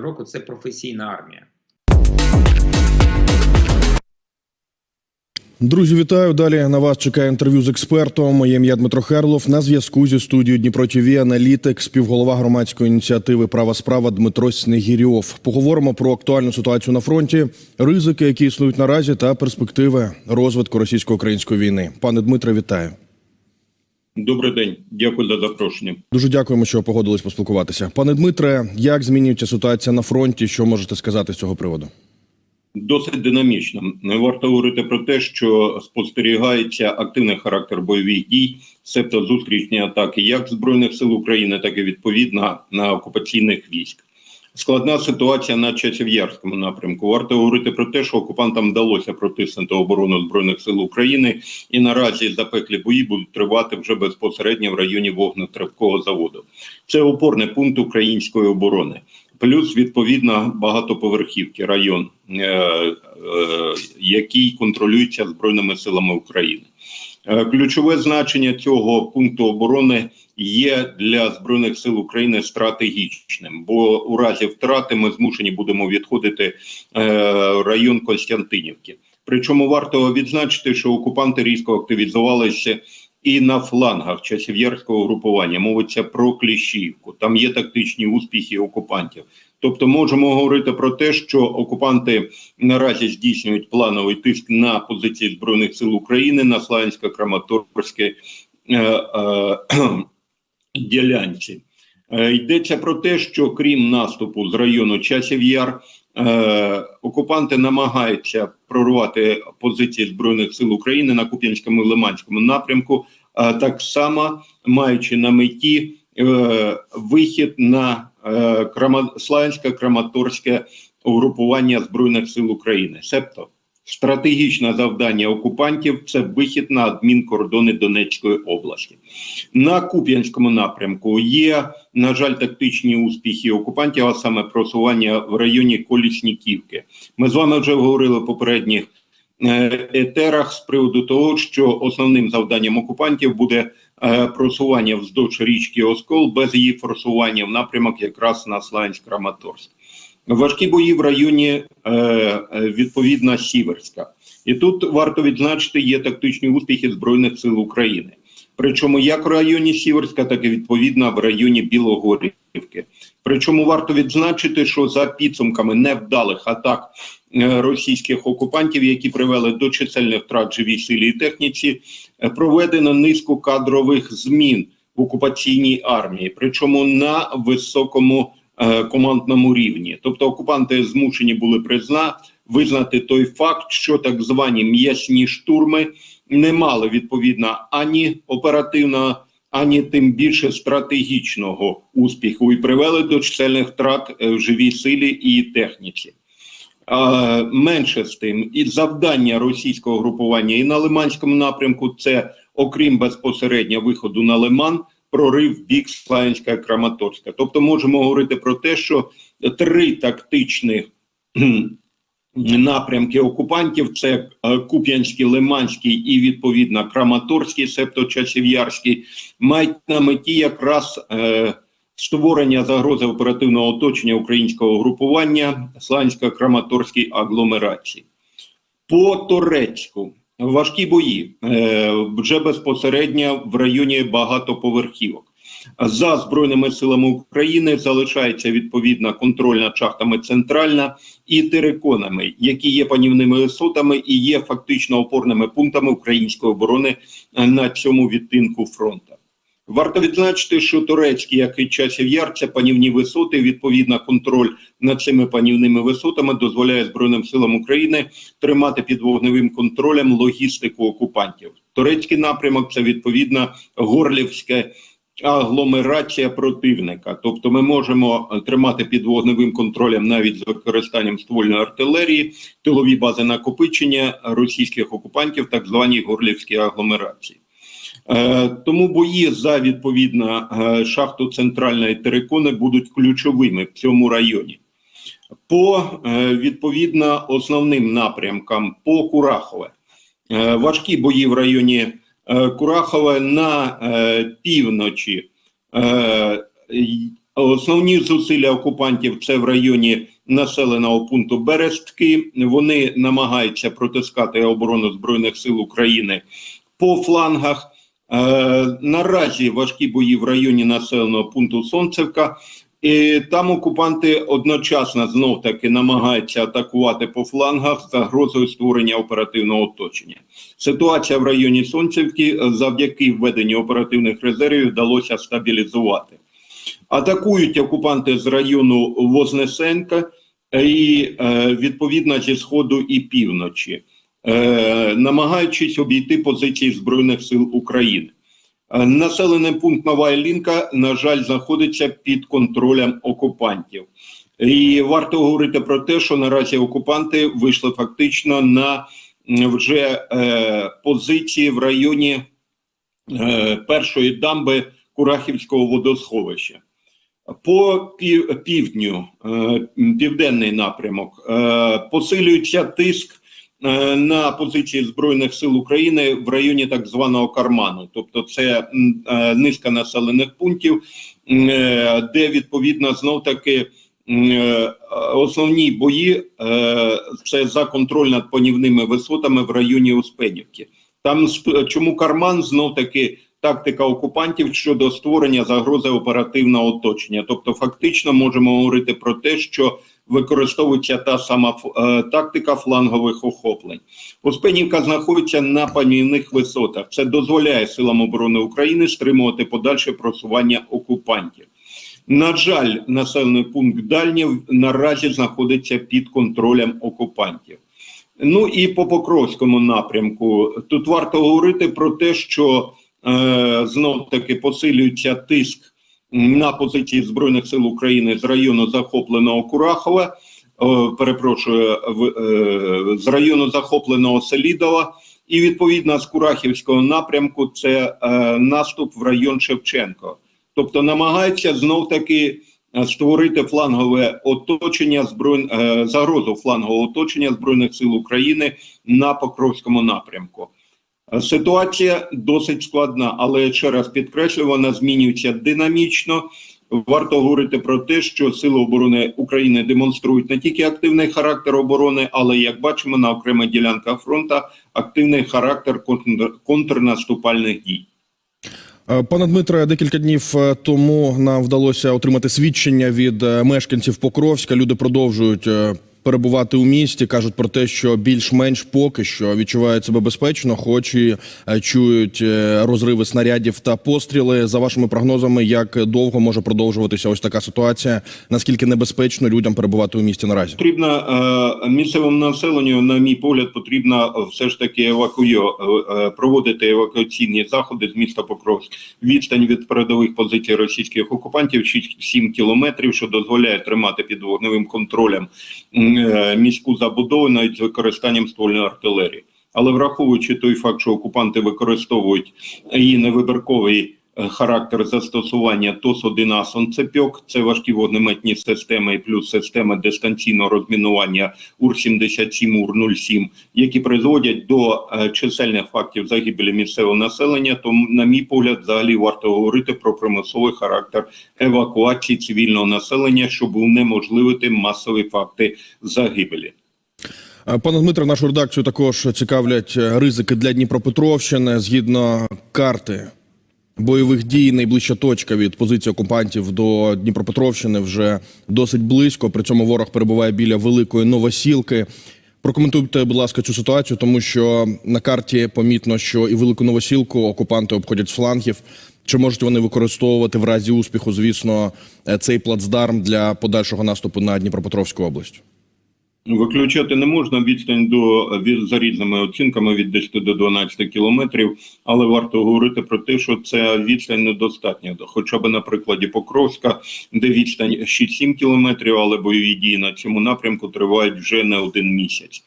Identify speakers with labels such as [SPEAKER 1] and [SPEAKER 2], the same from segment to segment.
[SPEAKER 1] року це професійна армія.
[SPEAKER 2] Друзі, вітаю. Далі на вас чекає інтерв'ю з експертом. Моє ім'я Дмитро Херлов. На зв'язку зі студією Дніпро ТВ аналітик, співголова громадської ініціативи Права справа Дмитро Снегірьов. Поговоримо про актуальну ситуацію на фронті, ризики, які існують наразі, та перспективи розвитку російсько-української війни. Пане Дмитре, вітаю.
[SPEAKER 3] Добрий день, дякую за запрошення.
[SPEAKER 2] Дуже дякуємо, що погодились поспілкуватися. Пане Дмитре, як змінюється ситуація на фронті? Що можете сказати з цього приводу?
[SPEAKER 3] Досить динамічно. Не варто говорити про те, що спостерігається активний характер бойових дій, себто зустрічні атаки як збройних сил України, так і відповідно на окупаційних військ. Складна ситуація на Часів'ярському напрямку. Варто говорити про те, що окупантам вдалося протиснути оборону збройних сил України, і наразі запеклі бої будуть тривати вже безпосередньо в районі вогнетривкого заводу. Це опорний пункт української оборони. Плюс відповідно багатоповерхівки район, е, е, який контролюється збройними силами України. Е, ключове значення цього пункту оборони є для збройних сил України стратегічним, бо у разі втрати ми змушені будемо відходити е, район Константинівки. Причому варто відзначити, що окупанти різко активізувалися і на флангах часів'ярського групування. Мовиться про Кліщівку. Там є тактичні успіхи окупантів. Тобто, можемо говорити про те, що окупанти наразі здійснюють плановий тиск на позиції збройних сил України на Славянсько-Краматорське е, е, ділянці. Е, йдеться про те, що крім наступу з району Часів Яр, е, окупанти намагаються прорвати позиції збройних сил України на Куп'янському і Лиманському напрямку, а так само маючи на меті е, вихід на е, Крама, Славянсько-Краматорське угрупування збройних сил України, себто Стратегічне завдання окупантів це вихід на адмінкордони Донецької області. На Куп'янському напрямку є, на жаль, тактичні успіхи окупантів, а саме просування в районі Колісніківки. Ми з вами вже говорили в попередніх е, етерах з приводу того, що основним завданням окупантів буде е, просування вздовж річки Оскол без її форсування в напрямок якраз на Славянськ-Краматорськ. Важкі бої в районі е, е, відповідно Сіверська, і тут варто відзначити є тактичні успіхи збройних сил України. Причому як в районі Сіверська, так і відповідно в районі Білогорівки. Причому варто відзначити, що за підсумками невдалих атак е, російських окупантів, які привели до чисельних втрат живій силі і техніці, е, проведено низку кадрових змін в окупаційній армії, причому на високому. Е, командному рівні. Тобто окупанти змушені були призна визнати той факт, що так звані м'ясні штурми не мали відповідно ані оперативного, ані тим більше стратегічного успіху і привели до чисельних втрат е, в живій силі і техніці. Менше з тим, і завдання російського групування і на Лиманському напрямку це, окрім безпосередньо виходу на Лиман, прорив бік Славянська Краматорська. Тобто можемо говорити про те, що три тактичних напрямки окупантів: це е, Куп'янський, Лиманський і відповідно Краматорський, себто Часів'ярський, мають на меті якраз е, створення загрози оперативного оточення українського групування Славянсько-Краматорській агломерації. По Торецьку важкі бої е, вже безпосередньо в районі багатоповерхівок. За збройними силами України залишається відповідна контрольна шахтами центральна і териконами, які є панівними висотами і є фактично опорними пунктами української оборони на цьому відтинку фронту. Варто відзначити, що турецькі, як і часів яр, це панівні висоти. Відповідно, контроль над цими панівними висотами дозволяє Збройним силам України тримати під вогневим контролем логістику окупантів. Турецький напрямок це відповідно горлівська агломерація противника. Тобто, ми можемо тримати під вогневим контролем навіть з використанням ствольної артилерії, тилові бази накопичення російських окупантів, так звані горлівські агломерації. Е, тому бої за відповідно е, шахту центральної терикони будуть ключовими в цьому районі. По е, відповідно основним напрямкам по Курахове. Важкі бої в районі Курахове на півночі Основні зусилля окупантів це в районі населеного пункту Берестки. Вони намагаються протискати оборону Збройних сил України по флангах. Е, наразі важкі бої в районі населеного пункту Сонцевка. І там окупанти одночасно знов таки намагаються атакувати по флангах з загрозою створення оперативного оточення. Ситуація в районі Сонцевки завдяки введенню оперативних резервів вдалося стабілізувати. Атакують окупанти з району Вознесенка і е, відповідно зі сходу і півночі, е, намагаючись обійти позиції Збройних сил України. Е, Населений пункт Нова Іллінка, на жаль, знаходиться під контролем окупантів. І варто говорити про те, що наразі окупанти вийшли фактично на вже е, позиції в районі е, першої дамби Курахівського водосховища. По пів, півдню, е, південний напрямок, е, посилюється тиск на позиції Збройних сил України в районі так званого Карману. Тобто це е, низка населених пунктів, е, де відповідно знов таки е, основні бої е, це за контроль над панівними висотами в районі Успенівки. Там чому Карман знов таки тактика окупантів щодо створення загрози оперативного оточення. Тобто, фактично можемо говорити про те, що використовується та сама е, тактика флангових охоплень. Успенівка знаходиться на панівних висотах. Це дозволяє силам оборони України стримувати подальше просування окупантів. На жаль, населений пункт Дальнів наразі знаходиться під контролем окупантів. Ну і по Покровському напрямку тут варто говорити про те, що е, знов таки посилюється тиск на позиції Збройних сил України з району захопленого Курахова. Перепрошую, в, е, з району захопленого Селідова, і відповідно з Курахівського напрямку це е, наступ в район Шевченко. Тобто намагаються знов таки е, створити флангове оточення зброй... е, загрозу флангового оточення збройних сил України на Покровському напрямку. Ситуація досить складна, але ще раз підкреслюю, вона змінюється динамічно. Варто говорити про те, що сили оборони України демонструють не тільки активний характер оборони, але як бачимо на окремих ділянках фронту активний характер контрнаступальних дій.
[SPEAKER 2] Е, Пане Дмитре, декілька днів е, тому нам вдалося отримати свідчення від е, мешканців Покровська. Люди продовжують перебувати у місті. кажуть про те, що більш-менш поки що відчувають себе безпечно, хоч і е, чують е, розриви снарядів та постріли. За вашими прогнозами, як довго може продовжуватися ось така ситуація? Наскільки небезпечно людям перебувати у місті наразі?
[SPEAKER 3] Потрібно е, місцевому населенню, на мій погляд, потрібно все ж таки евакую проводити евакуаційні заходи з міста Покровськ. Відстань від передових позицій російських окупантів 6-7 кілометрів, що дозволяє тримати під вогневим контролем міську забудову навіть з використанням ствольної артилерії. Але враховуючи той факт, що окупанти використовують її невибірковий е, характер застосування ТОС-1 а «Сонцепьок», це важкі вогнеметні системи і плюс система дистанційного розмінування УР-77, УР-07, які призводять до е, чисельних фактів загибелі місцевого населення, то, на мій погляд, взагалі варто говорити про примусовий характер евакуації цивільного населення, щоб унеможливити масові факти загибелі.
[SPEAKER 2] Е, Пане Дмитре, нашу редакцію також цікавлять е, ризики для Дніпропетровщини. Згідно карти бойових дій. Найближча точка від позиції окупантів до Дніпропетровщини вже досить близько. При цьому ворог перебуває біля великої новосілки. Прокоментуйте, будь ласка, цю ситуацію, тому що на карті помітно, що і велику новосілку окупанти обходять з флангів. Чи можуть вони використовувати в разі успіху, звісно, е, цей плацдарм для подальшого наступу на Дніпропетровську область?
[SPEAKER 3] Виключати не можна відстань до від, за різними оцінками від 10 до 12 кілометрів, але варто говорити про те, що ця відстань недостатня. Хоча б на прикладі Покровська, де відстань 6-7 кілометрів, але бойові дії на цьому напрямку тривають вже не один місяць.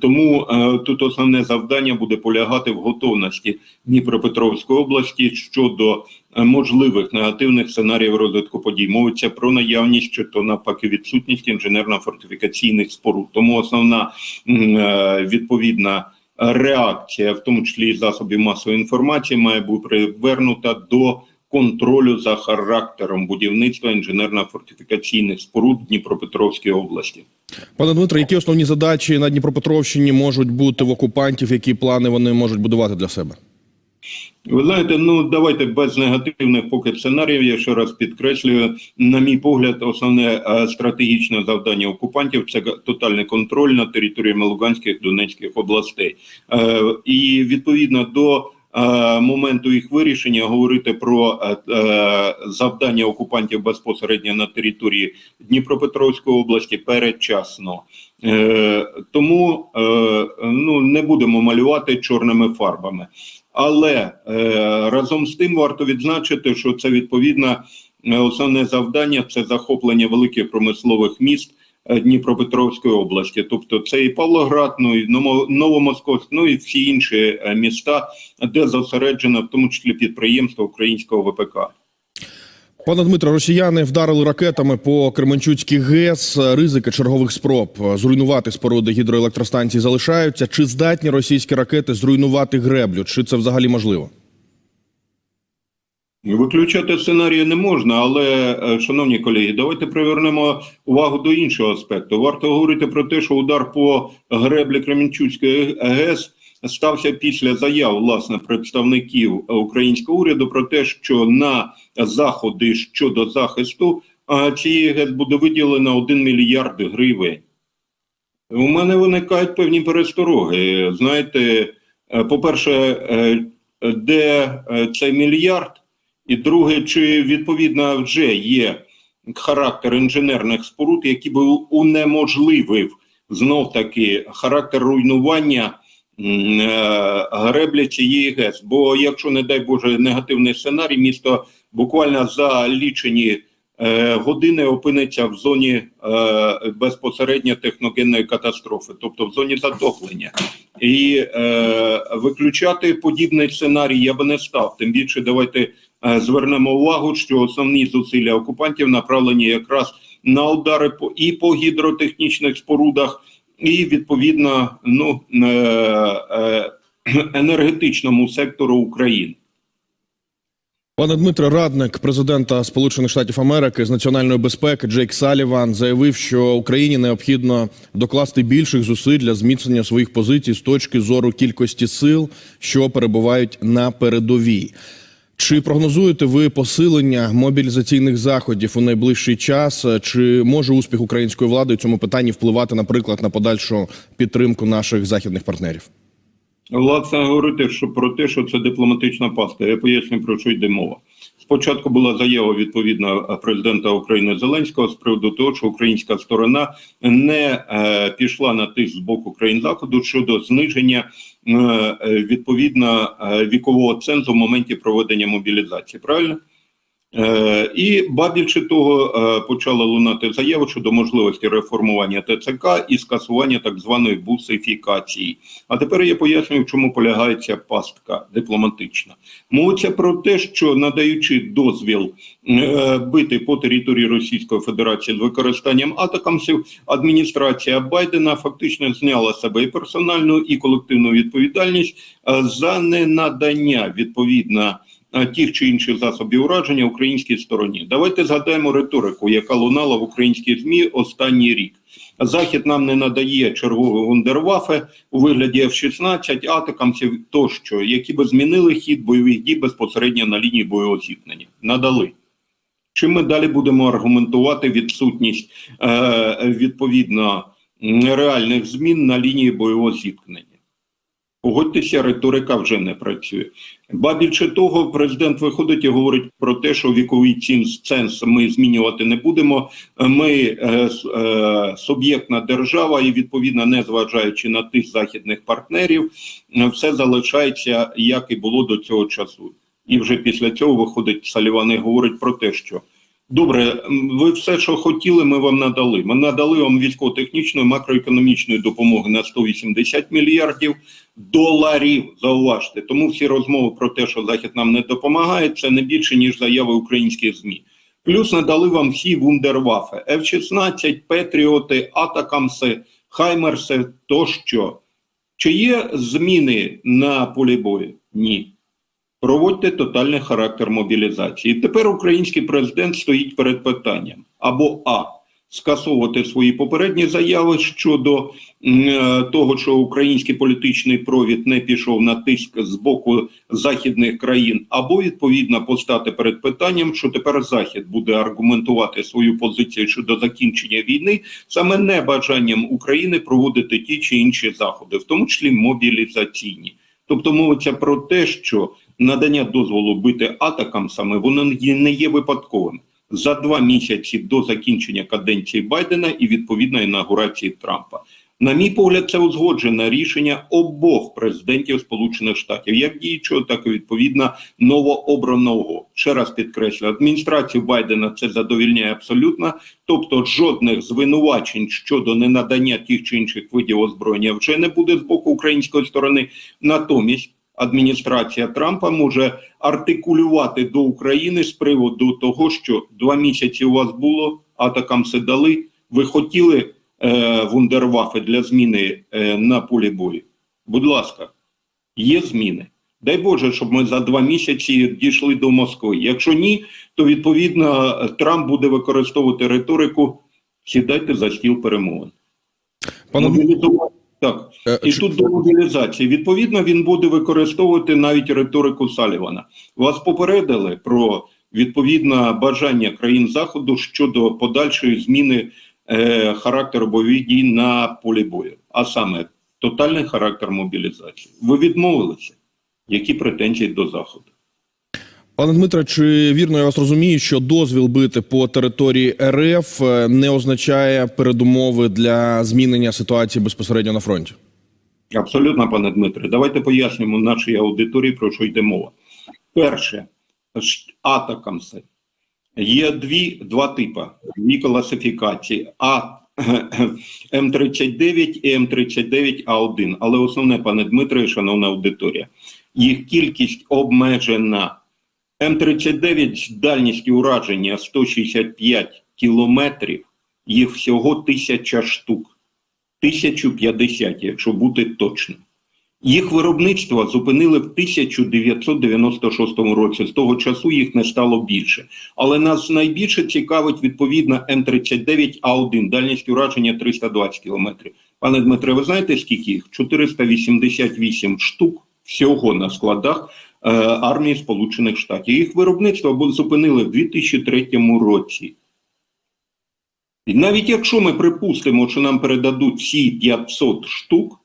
[SPEAKER 3] Тому е, тут основне завдання буде полягати в готовності Дніпропетровської області щодо можливих негативних сценаріїв розвитку подій. Мовиться про наявність чи то навпаки відсутність інженерно-фортифікаційних споруд. Тому основна е, відповідна реакція, в тому числі і засобів масової інформації, має бути привернута до контролю за характером будівництва інженерно-фортифікаційних споруд в Дніпропетровській області.
[SPEAKER 2] Пане Дмитро, які основні задачі на Дніпропетровщині можуть бути в окупантів? Які плани вони можуть будувати для себе?
[SPEAKER 3] Ви знаєте, ну давайте без негативних поки сценаріїв. Я ще раз підкреслюю, на мій погляд, основне е, стратегічне завдання окупантів це тотальний контроль над територіями Луганських Донецьких областей, е, і відповідно до е, моменту їх вирішення говорити про е, е, завдання окупантів безпосередньо на території Дніпропетровської області передчасно. Е, тому е, ну не будемо малювати чорними фарбами. Але е, разом з тим варто відзначити, що це відповідно е, основне завдання це захоплення великих промислових міст е, Дніпропетровської області. Тобто це і Павлоград, ну і Новомосковськ, ну і всі інші е, міста, де зосереджено в тому числі підприємство українського ВПК.
[SPEAKER 2] Пане Дмитро, росіяни вдарили ракетами по Кременчуцькій ГЕС. Ризики чергових спроб зруйнувати споруди гідроелектростанцій залишаються. Чи здатні російські ракети зруйнувати греблю? Чи це взагалі можливо?
[SPEAKER 3] Виключати сценарії не можна, але, е, шановні колеги, давайте привернемо увагу до іншого аспекту. Варто говорити про те, що удар по греблі Кременчуцької ГЕС стався після заяв власне представників українського уряду про те, що на заходи щодо захисту е, цієї ГЕС буде виділено 1 мільярд гривень. У мене виникають певні перестороги. Знаєте, е, по-перше, е, де е, цей мільярд? І друге, чи відповідно вже є характер інженерних споруд, який би унеможливив знов таки характер руйнування е, греблі цієї ГЕС. Бо якщо, не дай Боже, негативний сценарій, місто буквально за лічені е, години опиниться в зоні е, безпосередньо техногенної катастрофи, тобто в зоні затоплення. І е, виключати подібний сценарій я би не став. Тим більше давайте е, звернемо увагу, що основні зусилля окупантів направлені якраз на удари по і по гідротехнічних спорудах, і відповідно ну е, е, енергетичному сектору України.
[SPEAKER 2] Пане Дмитро, радник президента Сполучених Штатів Америки з національної безпеки Джейк Саліван заявив, що Україні необхідно докласти більших зусиль для зміцнення своїх позицій з точки зору кількості сил, що перебувають на передовій. Чи прогнозуєте ви посилення мобілізаційних заходів у найближчий час? Чи може успіх української влади у цьому питанні впливати, наприклад, на подальшу підтримку наших західних партнерів?
[SPEAKER 3] Власне, говорити що про те, що це дипломатична паста. Я поясню про що йде мова. Спочатку була заява відповідно президента України Зеленського з приводу того, що українська сторона не е, пішла на тиск з боку країн заходу щодо зниження е, е, відповідно е, вікового цензу в моменті проведення мобілізації. Правильно? Е, і ба більше того, е, почала лунати заява щодо можливості реформування ТЦК і скасування так званої бусифікації. А тепер я пояснюю, в чому полягає ця пастка дипломатична. Мовиться про те, що надаючи дозвіл е, бити по території Російської Федерації з використанням атакамсів, адміністрація Байдена фактично зняла себе і персональну, і колективну відповідальність е, за ненадання відповідно тих чи інших засобів ураження українській стороні. Давайте згадаємо риторику, яка лунала в українській змі останній рік. Захід нам не надає чергові вундервафи у вигляді F-16, атакамців тощо, які би змінили хід бойових дій безпосередньо на лінії бойового зіткнення. Надали. Чим ми далі будемо аргументувати відсутність е, відповідно реальних змін на лінії бойового зіткнення? Погодьтеся, риторика вже не працює. Ба більше того, президент виходить і говорить про те, що віковий цін- ценз ми змінювати не будемо. Ми е, е, суб'єктна держава, і відповідно, не зважаючи на тих західних партнерів, все залишається як і було до цього часу. І вже після цього виходить Саліван і говорить про те, що добре, ви все, що хотіли, ми вам надали. Ми надали вам військово-технічної макроекономічної допомоги на 180 мільярдів доларів. Зауважте, тому всі розмови про те, що захід нам не допомагає, це не більше ніж заяви українських змі. Плюс надали вам всі вундервафи, F-16, Петріоти, Атакамси, Хаймерси тощо. Чи є зміни на полі бою? Ні. Проводьте тотальний характер мобілізації. Тепер український президент стоїть перед питанням або а. Скасовувати свої попередні заяви щодо е, того, що український політичний провід не пішов на тиск з боку західних країн, або відповідно постати перед питанням, що тепер Захід буде аргументувати свою позицію щодо закінчення війни саме небажанням України проводити ті чи інші заходи, в тому числі мобілізаційні. Тобто мовиться про те, що надання дозволу бити атакам саме воно не є випадковим. За два місяці до закінчення каденції Байдена і відповідної інаугурації Трампа. На мій погляд, це узгоджене рішення обох президентів Сполучених Штатів, як діючого, так і відповідно новообраного. Ще раз підкреслю, адміністрацію Байдена це задовільняє абсолютно. Тобто, жодних звинувачень щодо ненадання тих чи інших видів озброєння вже не буде з боку української сторони. Натомість адміністрація Трампа може артикулювати до України з приводу того, що два місяці у вас було, атакам все дали. Ви хотіли е, вундервафи для зміни е, на полі бою. Будь ласка, є зміни. Дай Боже, щоб ми за два місяці дійшли до Москви. Якщо ні, то відповідно Трамп буде використовувати риторику сідайте за стіл перемовин.
[SPEAKER 2] Пане
[SPEAKER 3] Так.
[SPEAKER 2] Е,
[SPEAKER 3] І
[SPEAKER 2] чи-
[SPEAKER 3] тут до мобілізації. Відповідно, він буде використовувати навіть риторику Салівана. Вас попередили про відповідне бажання країн Заходу щодо подальшої зміни е, характеру бойових дій на полі бою, а саме тотальний характер мобілізації. Ви відмовилися? Які претензії до Заходу?
[SPEAKER 2] Пане Дмитре, чи вірно я вас розумію, що дозвіл бити по території РФ е, не означає передумови для змінення ситуації безпосередньо на фронті?
[SPEAKER 3] Абсолютно, пане Дмитре. Давайте пояснимо нашій аудиторії, про що йде мова. Перше, атакамси. Є дві, два типи, дві класифікації. А М39 і М39А1. Але основне, пане Дмитре, шановна аудиторія, їх кількість обмежена. М39 з дальністю ураження 165 кілометрів, їх всього тисяча штук. 1050, якщо бути точним. Їх виробництво зупинили в 1996 році. З того часу їх не стало більше. Але нас найбільше цікавить відповідно М39А1, дальність ураження 320 кілометрів. Пане Дмитре, ви знаєте, скільки їх? 488 штук всього на складах армії Сполучених Штатів. Їх виробництво зупинили в 2003 році. І навіть якщо ми припустимо, що нам передадуть всі 500 штук,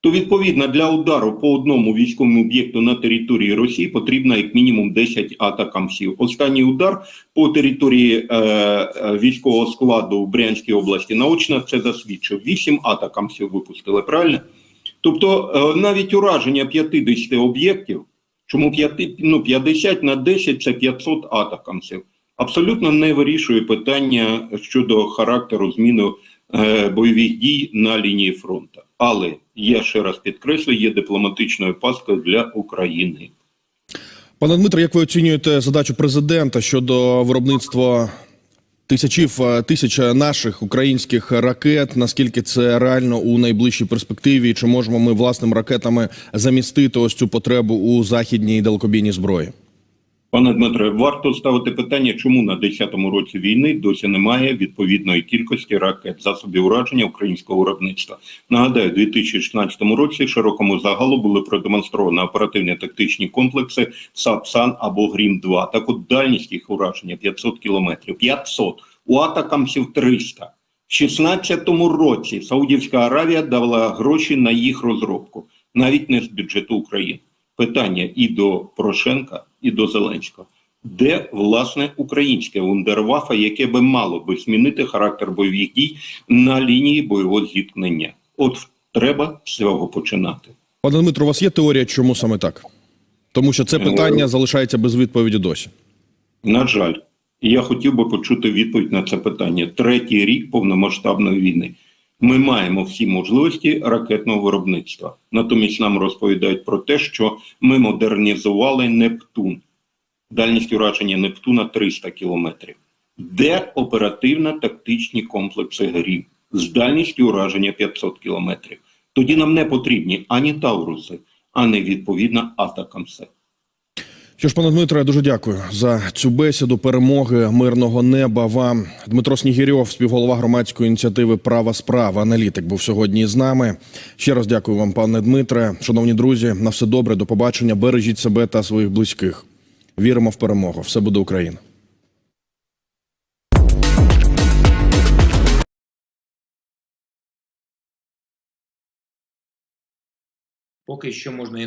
[SPEAKER 3] то відповідно для удару по одному військовому об'єкту на території Росії потрібно як мінімум 10 атакамсів. Останній удар по території е, е, військового складу в Брянській області наочно це засвідчив. 8 атакамсів випустили, правильно? Тобто е, навіть ураження 50 об'єктів, чому 5, ну, 50 на 10 це 500 атакамсів абсолютно не вирішує питання щодо характеру зміни е, бойових дій на лінії фронту. Але я ще раз підкреслю, є дипломатичною пасткою для України.
[SPEAKER 2] Пане Дмитре, як ви оцінюєте задачу президента щодо виробництва тисячів е, тисяч наших українських ракет? Наскільки це реально у найближчій перспективі? Чи можемо ми власними ракетами замістити ось цю потребу у західній далекобійній зброї?
[SPEAKER 3] Пане Дмитре, варто ставити питання, чому на 10-му році війни досі немає відповідної кількості ракет засобів ураження українського виробництва. Нагадаю, у 2016 році широкому загалу були продемонстровані оперативні тактичні комплекси САПСАН або Грім 2 Так от дальність їх ураження 500 кілометрів. 500. У атакамсів 300. В 2016 році Саудівська Аравія давала гроші на їх розробку, навіть не з бюджету України. Питання і до Порошенка, і до Зеленського. Де власне українське вундервафа, яке би мало би змінити характер бойових дій на лінії бойового зіткнення? От треба з цього починати.
[SPEAKER 2] Пане Дмитро, у вас є теорія, чому саме так? Тому що це питання залишається без відповіді досі.
[SPEAKER 3] На жаль, я хотів би почути відповідь на це питання. Третій рік повномасштабної війни. Ми маємо всі можливості ракетного виробництва. Натомість нам розповідають про те, що ми модернізували Нептун. Дальність ураження Нептуна 300 кілометрів. Де оперативно-тактичні комплекси ГРІВ з дальністю ураження 500 кілометрів? Тоді нам не потрібні ані Тауруси, ані відповідно Атакамси.
[SPEAKER 2] Що ж, пане Дмитре, я дуже дякую за цю бесіду. Перемоги мирного неба вам. Дмитро Снігірьов, співголова громадської ініціативи Права справа, аналітик, був сьогодні з нами. Ще раз дякую вам, пане Дмитре. Шановні друзі, на все добре. До побачення. Бережіть себе та своїх близьких. Віримо в перемогу. Все буде Україна.
[SPEAKER 1] Поки що можна